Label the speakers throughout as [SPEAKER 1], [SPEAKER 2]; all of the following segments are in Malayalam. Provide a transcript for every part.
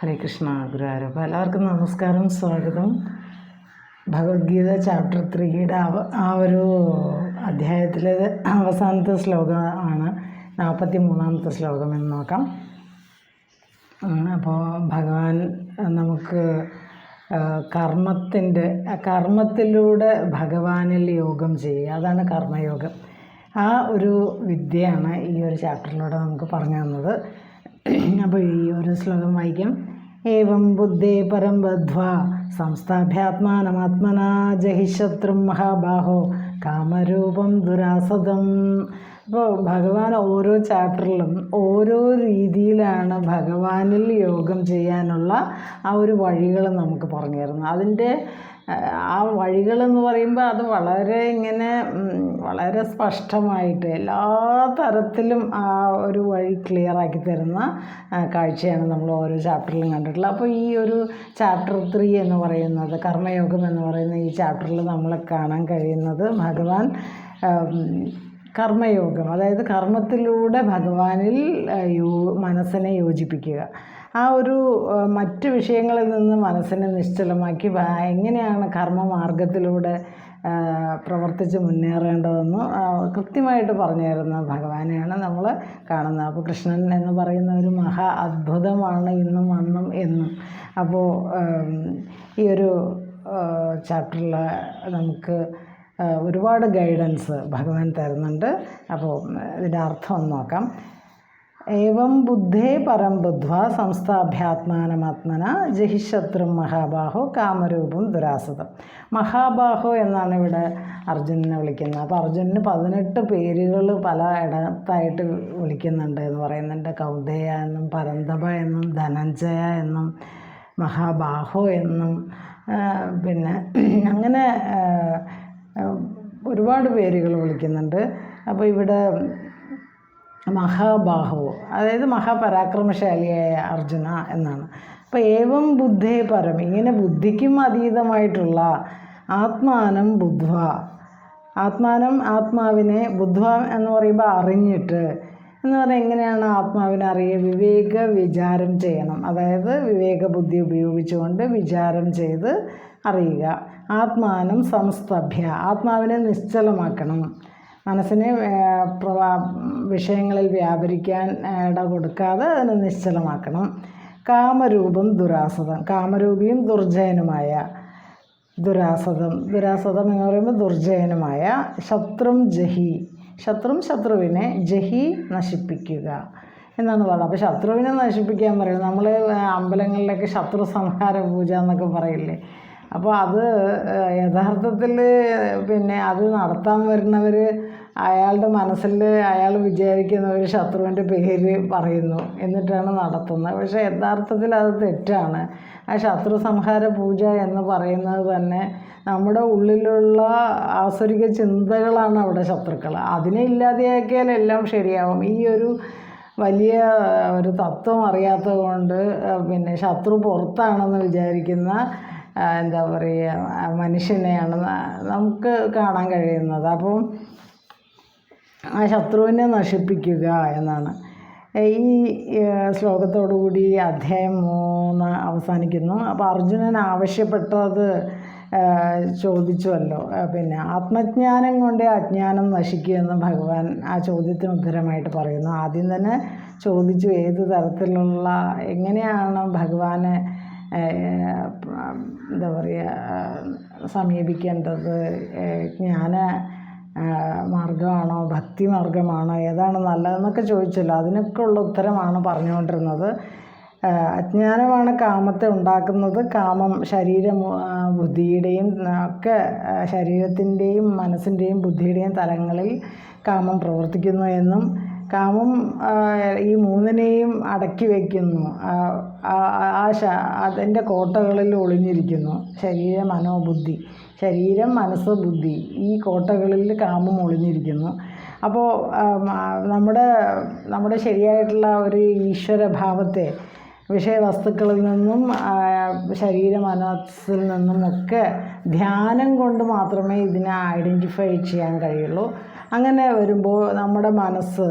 [SPEAKER 1] ഹരേ കൃഷ്ണ ഗുരുവായൂരപ്പ എല്ലാവർക്കും നമസ്കാരം സ്വാഗതം. ഭഗവത്ഗീത ചാപ്റ്റർ ത്രീയുടെ ആ ഒരു അധ്യായത്തിലെ അവസാനത്തെ ശ്ലോകമാണ് നാൽപ്പത്തി മൂന്നാമത്തെ ശ്ലോകം എന്ന് നോക്കാം. അപ്പോൾ ഭഗവാൻ നമുക്ക് കർമ്മത്തിന്റെ കർമ്മത്തിലൂടെ ഭഗവാനിൽ യോഗം ചെയ്യുക. അതാണ് കർമ്മയോഗം. ആ ഒരു വിദ്യയാണ് ഈ ഒരു ചാപ്റ്ററിലൂടെ നമുക്ക് പറഞ്ഞു തന്നത്. അപ്പോൾ ഈ ഒരു ശ്ലോകം വായിക്കാം. ഏവം ബുദ്ധേ പരം ബദ്ധ്വ സംസ്ഥാഭ്യാത്മാനമാത്മന ജഹിശത്രു മഹാബാഹോ കാമരൂപം ദുരാസതം അപ്പോൾ ഭഗവാൻ ഓരോ ചാപ്റ്ററിലും ഓരോ രീതിയിലാണ് ഭഗവാനിൽ യോഗം ചെയ്യാനുള്ള ആ ഒരു വഴികൾ നമുക്ക് പറഞ്ഞു തരുന്നത്. അതിന്റെ ആ വഴികളെന്ന് പറയുമ്പോൾ അത് വളരെ ഇങ്ങനെ വളരെ സ്പഷ്ടമായിട്ട് എല്ലാ തരത്തിലും ആ ഒരു വഴി ക്ലിയർ ആക്കി തരുന്ന കാഴ്ചയാണ് നമ്മൾ ഓരോ ചാപ്റ്ററിലും കണ്ടിട്ടുള്ളത്. അപ്പോൾ ഈ ഒരു ചാപ്റ്റർ ത്രീ എന്ന് പറയുന്നത് കർമ്മയോഗം എന്ന് പറയുന്ന ഈ ചാപ്റ്ററിൽ നമ്മൾ കാണാൻ കഴിയുന്നത് ഭഗവാൻ കർമ്മയോഗം. അതായത് കർമ്മത്തിലൂടെ ഭഗവാനിൽ യോ മനസ്സിനെ യോജിപ്പിക്കുക. ആ ഒരു മറ്റ് വിഷയങ്ങളിൽ നിന്ന് മനസ്സിനെ നിശ്ചലമാക്കി എങ്ങനെയാണ് കർമ്മമാർഗത്തിലൂടെ പ്രവർത്തിച്ച് മുന്നേറേണ്ടതെന്ന് കൃത്യമായിട്ട് പറഞ്ഞു തരുന്ന ഭഗവാനെയാണ് നമ്മൾ കാണുന്നത്. അപ്പോൾ കൃഷ്ണൻ എന്ന് പറയുന്ന ഒരു മഹാ അത്ഭുതമാണ് ഇന്നും അന്നും എന്നും. അപ്പോൾ ഈ ഒരു ചാപ്റ്ററിൽ നമുക്ക് ഒരുപാട് ഗൈഡൻസ് ഭഗവാൻ തരുന്നുണ്ട്. അപ്പോൾ ഇതിന്റെ അർത്ഥം ഒന്ന് നോക്കാം. ഏവം ബുദ്ധേ പരം ബുദ്ധ്വ സംസ്ഥാഭ്യാത്മാനമാത്മന ജഹിശത്രു മഹാബാഹോ കാമരൂപം ദുരാസതം. മഹാബാഹോ എന്നാണ് ഇവിടെ അർജുനനെ വിളിക്കുന്നത്. അപ്പോൾ അർജുനന് പതിനെട്ട് പേരുകൾ പല ഇടത്തായിട്ട് വിളിക്കുന്നുണ്ട് എന്ന് പറയുന്നുണ്ട്. കൗന്ദയ എന്നും പരന്തപ എന്നും ധനഞ്ജയ എന്നും മഹാബാഹോ എന്നും പിന്നെ അങ്ങനെ ഒരുപാട് പേരുകൾ വിളിക്കുന്നുണ്ട്. അപ്പോൾ ഇവിടെ മഹാബാഹു അതായത് മഹാപരാക്രമശാലിയായ അർജുന എന്നാണ്. അപ്പോൾ ഏവം ബുദ്ധേ പരം ഇങ്ങനെ ബുദ്ധിക്കും അതീതമായിട്ടുള്ള ആത്മാനം ബുദ്ധ്വ. ആത്മാനം ആത്മാവിനെ ബുദ്ധ്വ എന്ന് പറയുമ്പോൾ അറിഞ്ഞിട്ട് എന്ന് പറഞ്ഞാൽ എങ്ങനെയാണ് ആത്മാവിനെ അറിയുക വിവേക വിചാരം ചെയ്യണം. അതായത് വിവേക ബുദ്ധി ഉപയോഗിച്ചുകൊണ്ട് വിചാരം ചെയ്ത് അറിയുക. ആത്മാനം സംസ്തഭ്യ ആത്മാവിനെ നിശ്ചലമാക്കണം. മനസ്സിനെ വിഷയങ്ങളിൽ വ്യാപരിക്കാൻ ഇട കൊടുക്കാതെ അതിനെ നിശ്ചലമാക്കണം. കാമരൂപം ദുരാസതം കാമരൂപിയും ദുർജയനുമായ ദുരാസതം ദുരാസതം എന്ന് പറയുമ്പോൾ ദുർജയനുമായ ശത്രും ജഹി. ശത്രും ശത്രുവിനെ ജഹി നശിപ്പിക്കുക എന്നാണ് പറയുന്നത്. അപ്പോൾ ശത്രുവിനെ നശിപ്പിക്കാൻ പറയുന്നത്. നമ്മൾ അമ്പലങ്ങളിലൊക്കെ ശത്രു സംഹാര പൂജ എന്നൊക്കെ പറയില്ലേ? അപ്പോൾ അത് യഥാർത്ഥത്തിൽ പിന്നെ അത് നടത്താൻ വരുന്നവർ അയാളുടെ മനസ്സിൽ അയാൾ വിചാരിക്കുന്ന ഒരു ശത്രുവിന്റെ പേര് പറയുന്നു എന്നിട്ടാണ് നടത്തുന്നത്. പക്ഷേ യഥാർത്ഥത്തിൽ അത് തെറ്റാണ്. ആ ശത്രു സംഹാര പൂജ എന്ന് പറയുന്നത് തന്നെ നമ്മുടെ ഉള്ളിലുള്ള ആസുരിക ചിന്തകളാണ് അവിടെ ശത്രുക്കൾ. അതിനെ ഇല്ലാതെയാക്കിയാൽ എല്ലാം ശരിയാവും. ഈ ഒരു വലിയ ഒരു തത്വം അറിയാത്തത് കൊണ്ട് പിന്നെ ശത്രു പുറത്താണെന്ന് വിചാരിക്കുന്ന എന്താ പറയുക മനുഷ്യനെയാണ് നമുക്ക് കാണാൻ കഴിയുന്നത്. അപ്പം ആ ശത്രുവിനെ നശിപ്പിക്കുക എന്നാണ്. ഈ ശ്ലോകത്തോടുകൂടി അധ്യായം മൂന്ന് അവസാനിക്കുന്നു. അപ്പോൾ അർജുനൻ ആവശ്യപ്പെട്ടത് ചോദിച്ചുവല്ലോ. പിന്നെ ആത്മജ്ഞാനം കൊണ്ട് അജ്ഞാനം നശിക്കുമെന്ന് ഭഗവാൻ ആ ചോദ്യത്തിന് ഉത്തരമായിട്ട് പറയുന്നു. ആദ്യം തന്നെ ചോദിച്ചു ഏത് തരത്തിലുള്ള എങ്ങനെയാണ് ഭഗവാനെ എന്താ പറയുക സമീപിക്കേണ്ടത്? ജ്ഞാന മാർഗമാണോ ഭക്തി മാർഗമാണോ ഏതാണ് നല്ലതെന്നൊക്കെ ചോദിച്ചല്ലോ. അതിനൊക്കെ ഉള്ള ഉത്തരമാണ് പറഞ്ഞുകൊണ്ടിരുന്നത്. അജ്ഞാനമാണ് കാമത്തെ ഉണ്ടാക്കുന്നത്. കാമം ശരീര ബുദ്ധിയുടെയും ഒക്കെ ശരീരത്തിന്റെയും മനസ്സിന്റെയും ബുദ്ധിയുടെയും തലങ്ങളിൽ കാമം പ്രവർത്തിക്കുന്നു എന്നും കാമം ഈ മൂന്നിനെയും അടക്കി വയ്ക്കുന്നു ആ അതിന്റെ കോട്ടകളിൽ ഒളിഞ്ഞിരിക്കുന്നു. ശരീര മനോബുദ്ധി. ശരീരം മനസ്സ് ബുദ്ധി ഈ കോട്ടകളിൽ കാമം ഒളിഞ്ഞിരിക്കുന്നു അപ്പോൾ നമ്മുടെ നമ്മുടെ ശരിയായിട്ടുള്ള ഒരു ഈശ്വരഭാവത്തെ വിഷയവസ്തുക്കളിൽ നിന്നും ശരീര മനസ്സിൽ നിന്നും ഒക്കെ ധ്യാനം കൊണ്ട് മാത്രമേ ഇതിനെ ഐഡന്റിഫൈ ചെയ്യാൻ കഴിയുള്ളൂ. അങ്ങനെ വരുമ്പോൾ നമ്മുടെ മനസ്സ്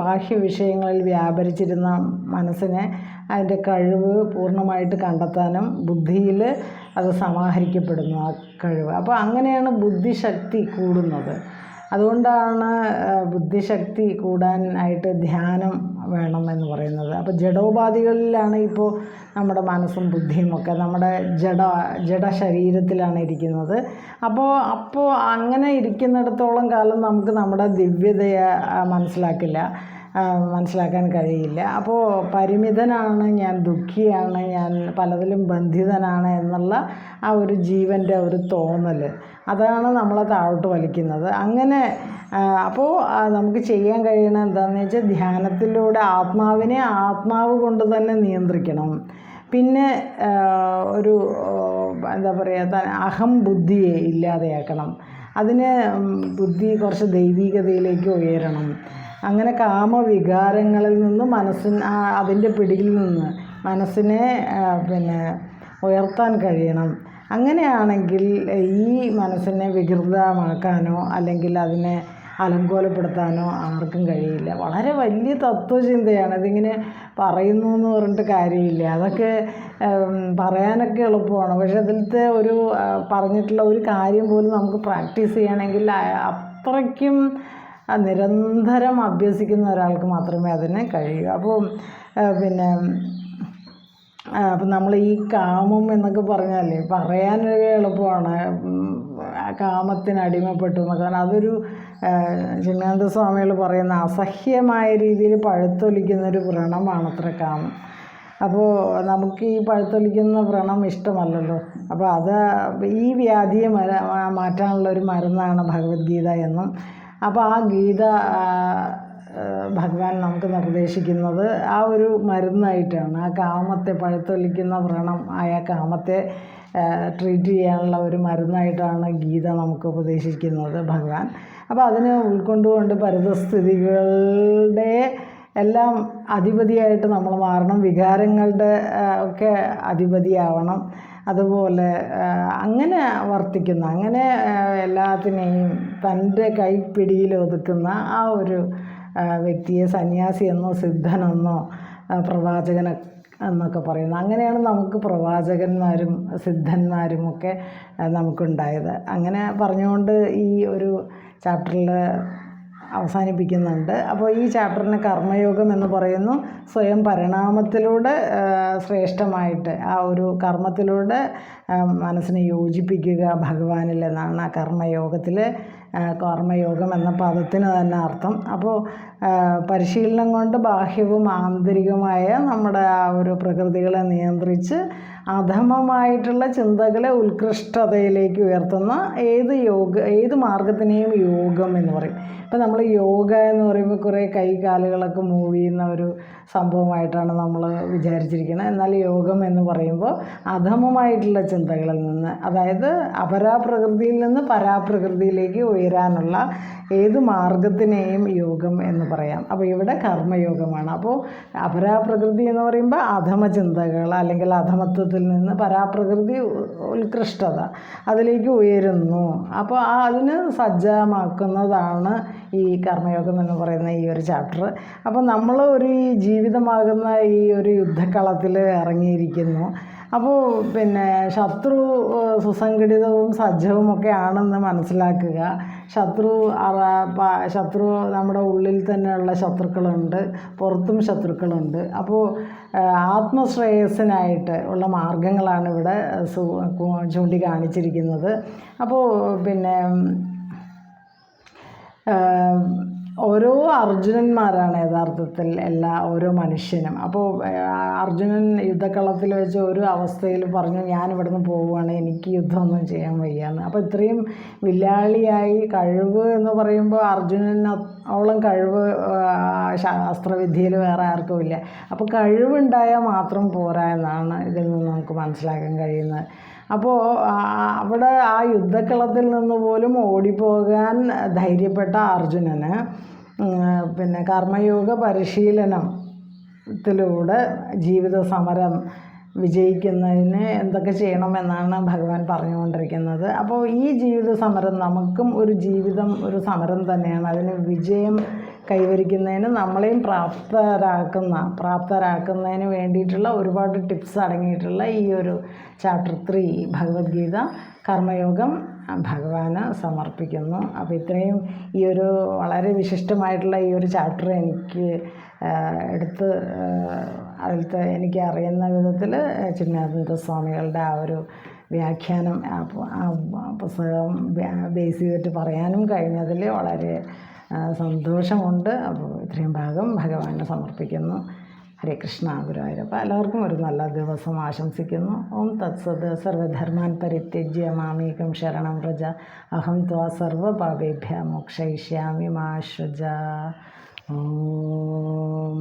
[SPEAKER 1] ബാഹ്യ വിഷയങ്ങളിൽ വ്യാപരിച്ചിരുന്ന മനസ്സിനെ അതിന്റെ കഴിവ് പൂർണമായിട്ട് കണ്ടെത്താനും ബുദ്ധിയിൽ അത് സമാഹരിക്കപ്പെടുന്നു ആ കഴിവ്. അപ്പോൾ അങ്ങനെയാണ് ബുദ്ധിശക്തി കൂടുന്നത്. അതുകൊണ്ടാണ് ബുദ്ധിശക്തി കൂടാനായിട്ട് ധ്യാനം വേണമെന്ന് പറയുന്നത്. അപ്പോൾ ജഡോപാധികളിലാണ് ഇപ്പോൾ നമ്മുടെ മനസ്സും ബുദ്ധിയും ഒക്കെ നമ്മുടെ ജഡ ജഡ ശരീരത്തിലാണ് ഇരിക്കുന്നത്. അപ്പോൾ അപ്പോൾ അങ്ങനെ ഇരിക്കുന്നിടത്തോളം കാലം നമുക്ക് നമ്മുടെ ദിവ്യതയെ മനസ്സിലാക്കില്ല. മനസ്സിലാക്കാൻ കഴിയില്ല. അപ്പോൾ പരിമിതനാണ് ഞാൻ ദുഃഖിയാണ് ഞാൻ പലതിലും ബന്ധിതനാണ് എന്നുള്ള ആ ഒരു ജീവന്റെ ഒരു തോന്നൽ അതാണ് നമ്മളെ താഴോട്ട് വലിക്കുന്നത്. അങ്ങനെ അപ്പോൾ നമുക്ക് ചെയ്യാൻ കഴിയണത് എന്താണെന്ന് വെച്ചാൽ ധ്യാനത്തിലൂടെ ആത്മാവിനെ ആത്മാവ് കൊണ്ട് തന്നെ നിയന്ത്രിക്കണം. പിന്നെ ഒരു എന്താ പറയുക അഹം ബുദ്ധിയെ ഇല്ലാതെയാക്കണം. അതിന് ബുദ്ധി കുറച്ച് ദൈവികതയിലേക്ക് ഉയരണം. അങ്ങനെ കാമവികാരങ്ങളിൽ നിന്ന് മനസ്സിന് അതിന്റെ പിടിയിൽ നിന്ന് മനസ്സിനെ പിന്നെ ഉയർത്താൻ കഴിയണം. അങ്ങനെയാണെങ്കിൽ ഈ മനസ്സിനെ വികൃതമാക്കാനോ അല്ലെങ്കിൽ അതിനെ അലങ്കോലപ്പെടുത്താനോ ആർക്കും കഴിയില്ല. വളരെ വലിയ തത്വചിന്തയാണ്. ഇതിങ്ങനെ പറയുന്നു എന്ന് പറഞ്ഞിട്ട് കാര്യമില്ല. അതൊക്കെ പറയാനൊക്കെ എളുപ്പമാണ്. പക്ഷെ അതിലത്തെ ഒരു പറഞ്ഞിട്ടുള്ള ഒരു കാര്യം പോലും നമുക്ക് പ്രാക്ടീസ് ചെയ്യണമെങ്കിൽ അത്രയ്ക്കും നിരന്തരം അഭ്യസിക്കുന്ന ഒരാൾക്ക് മാത്രമേ അതിനെ കഴിയൂ. അപ്പോൾ പിന്നെ അപ്പം നമ്മൾ ഈ കാമം എന്നൊക്കെ പറഞ്ഞാലേ പറയാനൊരു എളുപ്പമാണ്. കാമത്തിന് അടിമപ്പെട്ടു എന്നൊക്കെ കാരണം അതൊരു ചിന്നാനന്ദ സ്വാമികൾ പറയുന്ന അസഹ്യമായ രീതിയിൽ പഴുത്തൊലിക്കുന്ന ഒരു വ്രണമാണ് അത്ര കാമം. അപ്പോൾ നമുക്ക് ഈ പഴുത്തൊലിക്കുന്ന വ്രണം ഇഷ്ടമല്ലല്ലോ. അപ്പോൾ അത് ഈ വ്യാധിയെ മാറ്റാനുള്ള ഒരു മരുന്നാണ് ഭഗവത്ഗീത എന്നും അപ്പോൾ ആ ഗീത ഭഗവാൻ നമുക്ക് നിർദ്ദേശിക്കുന്നത് ആ ഒരു മരുന്നായിട്ടാണ്. ആ കാമത്തെ പഴുത്തൊലിക്കുന്ന വ്രണം ആയ കാമത്തെ ട്രീറ്റ് ചെയ്യാനുള്ള ഒരു മരുന്നായിട്ടാണ് ഗീത നമുക്ക് ഉപദേശിക്കുന്നത് ഭഗവാൻ. അപ്പോൾ അതിനെ ഉൾക്കൊണ്ടുകൊണ്ട് പരിതസ്ഥിതികളുടെ എല്ലാം അധിപതിയായിട്ട് നമ്മൾ മാറണം. വികാരങ്ങളുടെ ഒക്കെ അധിപതിയാവണം. അതുപോലെ അങ്ങനെ വർത്തിക്കുന്ന അങ്ങനെ എല്ലാത്തിനെയും തന്റെ കൈപ്പിടിയിൽ ഒതുക്കുന്ന ആ ഒരു വ്യക്തിയെ സന്യാസി എന്നോ സിദ്ധനെന്നോ പ്രവാചകനെ എന്നൊക്കെ പറയുന്നത് അങ്ങനെയാണ് നമുക്ക് പ്രവാചകന്മാരും സിദ്ധന്മാരും ഒക്കെ നമുക്കുണ്ടായത്. അങ്ങനെ പറഞ്ഞുകൊണ്ട് ഈ ഒരു ചാപ്റ്ററിൽ അവസാനിപ്പിക്കുന്നുണ്ട്. അപ്പോൾ ഈ ചാപ്റ്ററിന് കർമ്മയോഗം എന്ന് പറയുന്നു സ്വയം പരിണാമത്തിലൂടെ ശ്രേഷ്ഠമായിട്ട് ആ ഒരു കർമ്മത്തിലൂടെ മനസ്സിനെ യോജിപ്പിക്കുക ഭഗവാനിൽ എന്നാണ് ആ കർമ്മയോഗത്തിൽ കർമ്മയോഗം എന്ന പദത്തിന് തന്നെ അർത്ഥം. അപ്പോൾ പരിശീലനം കൊണ്ട് ബാഹ്യവും ആന്തരികവുമായ നമ്മുടെ ആ ഒരു പ്രകൃതികളെ നിയന്ത്രിച്ച് അധമമായിട്ടുള്ള ചിന്തകളെ ഉത്കൃഷ്ടതയിലേക്ക് ഉയർത്തുന്ന ഏത് യോഗ ഏത് മാർഗത്തിനെയും യോഗം എന്ന് പറയും. ഇപ്പം നമ്മൾ യോഗ എന്ന് പറയുമ്പോൾ കുറേ കൈ കാലുകളൊക്കെ മൂവ് ചെയ്യുന്ന ഒരു സംഭവമായിട്ടാണ് നമ്മൾ വിചാരിച്ചിരിക്കുന്നത്. എന്നാൽ യോഗം എന്ന് പറയുമ്പോൾ അധമമായിട്ടുള്ള ചിന്തകളിൽ നിന്ന് അതായത് അപരാപ്രകൃതിയിൽ നിന്ന് പരാപ്രകൃതിയിലേക്ക് ഉയരാനുള്ള ഏത് മാർഗത്തിനെയും യോഗം എന്ന് പറയാം. അപ്പോൾ ഇവിടെ കർമ്മയോഗമാണ്. അപ്പോൾ അപരാപ്രകൃതി എന്ന് പറയുമ്പോൾ അധമ ചിന്തകൾ അല്ലെങ്കിൽ അധമത്വത്തിൽ നിന്ന് പരാപ്രകൃതി ഉത്കൃഷ്ടത അതിലേക്ക് ഉയരുന്നു. അപ്പോൾ ആ അതിന് സജ്ജമാക്കുന്നതാണ് ഈ കർമ്മയോഗം എന്ന് പറയുന്ന ഈ ഒരു ചാപ്റ്റർ അപ്പോൾ നമ്മൾ ഒരു ഈ ജീവിതമാകുന്ന ഈ ഒരു യുദ്ധക്കളത്തിൽ ഇറങ്ങിയിരിക്കുന്നു. അപ്പോൾ പിന്നെ ശത്രു സുസംഘടിതവും സജ്ജവും ഒക്കെ ആണെന്ന് മനസ്സിലാക്കുക. ശത്രു ശത്രു നമ്മുടെ ഉള്ളിൽ തന്നെയുള്ള ശത്രുക്കളുണ്ട് പുറത്തും ശത്രുക്കളുണ്ട്. അപ്പോൾ ആത്മശ്രേയസ്സിനായിട്ട് ഉള്ള മാർഗങ്ങളാണ് ഇവിടെ ചൂണ്ടിക്കാണിച്ചിരിക്കുന്നത്. അപ്പോൾ പിന്നെ ഓരോ അർജുനന്മാരാണ് യഥാർത്ഥത്തിൽ എല്ലാ ഓരോ മനുഷ്യനും. അപ്പോൾ അർജുനൻ യുദ്ധക്കളത്തിൽ വെച്ച് ഒരു അവസ്ഥയിൽ പറഞ്ഞു ഞാൻ ഇവിടുന്ന് പോവുകയാണ് എനിക്ക് യുദ്ധമൊന്നും ചെയ്യാൻ വയ്യാന്ന്. അപ്പോൾ ഇത്രയും വില്ലാളിയായി കഴിവ് എന്ന് പറയുമ്പോൾ അർജുനനോളം കഴിവ് ശാസ്ത്രവിദ്യയിൽ വേറെ ആർക്കും ഇല്ല. അപ്പോൾ കഴിവുണ്ടായാൽ മാത്രം പോരാ എന്നാണ് ഇതിൽ നിന്ന് നമുക്ക് മനസ്സിലാക്കാൻ കഴിയുന്നത്. അപ്പോൾ അവിടെ ആ യുദ്ധക്കളത്തിൽ നിന്ന് പോലും ഓടിപ്പോകാൻ ധൈര്യപ്പെട്ട അർജുനന് പിന്നെ കർമ്മയോഗ പരിശീലനത്തിലൂടെ ജീവിത സമരം വിജയിക്കുന്നതിന് എന്തൊക്കെ ചെയ്യണമെന്നാണ് ഭഗവാൻ പറഞ്ഞുകൊണ്ടിരിക്കുന്നത്. അപ്പോൾ ഈ ജീവിത സമരം നമുക്കും ഒരു ജീവിതം ഒരു സമരം തന്നെയാണ്. അതിന് വിജയം കൈവരിക്കുന്നതിന് നമ്മളെയും പ്രാപ്തരാക്കുന്ന പ്രാപ്തരാക്കുന്നതിന് വേണ്ടിയിട്ടുള്ള ഒരുപാട് ടിപ്സ് അടങ്ങിയിട്ടുള്ള ഈ ഒരു ചാപ്റ്റർ ത്രീ ഭഗവത്ഗീത കർമ്മയോഗം ഭഗവാന് സമർപ്പിക്കുന്നു. അപ്പോൾ ഇത്രയും ഈ ഒരു വളരെ വിശിഷ്ടമായിട്ടുള്ള ഈ ഒരു ചാപ്റ്റർ എനിക്ക് എടുത്ത് അതിലത്തെ എനിക്ക് അറിയുന്ന വിധത്തിൽ ചിന്നാനന്ദ സ്വാമികളുടെ ആ ഒരു വ്യാഖ്യാനം ആ പുസ്തകം ബേസ് ചെയ്തിട്ട് പറയാനും കഴിഞ്ഞതിൽ വളരെ സന്തോഷമുണ്ട്. അപ്പോൾ ഇത്രയും ഭാഗം ഭഗവാനെ സമർപ്പിക്കുന്നു. ഹരേ കൃഷ്ണ ഗുരുവായൂരപ്പ എല്ലാവർക്കും ഒരു നല്ല ദിവസം ആശംസിക്കുന്നു. ഓം തത്സത് സർവധർമാൻ പരിത്യജ്യ മാമേകം ശരണം വ്രജ അഹം ത്വാ സർവപാപേഭ്യ മോക്ഷയിഷ്യാമി മാ ശുജ ഓം.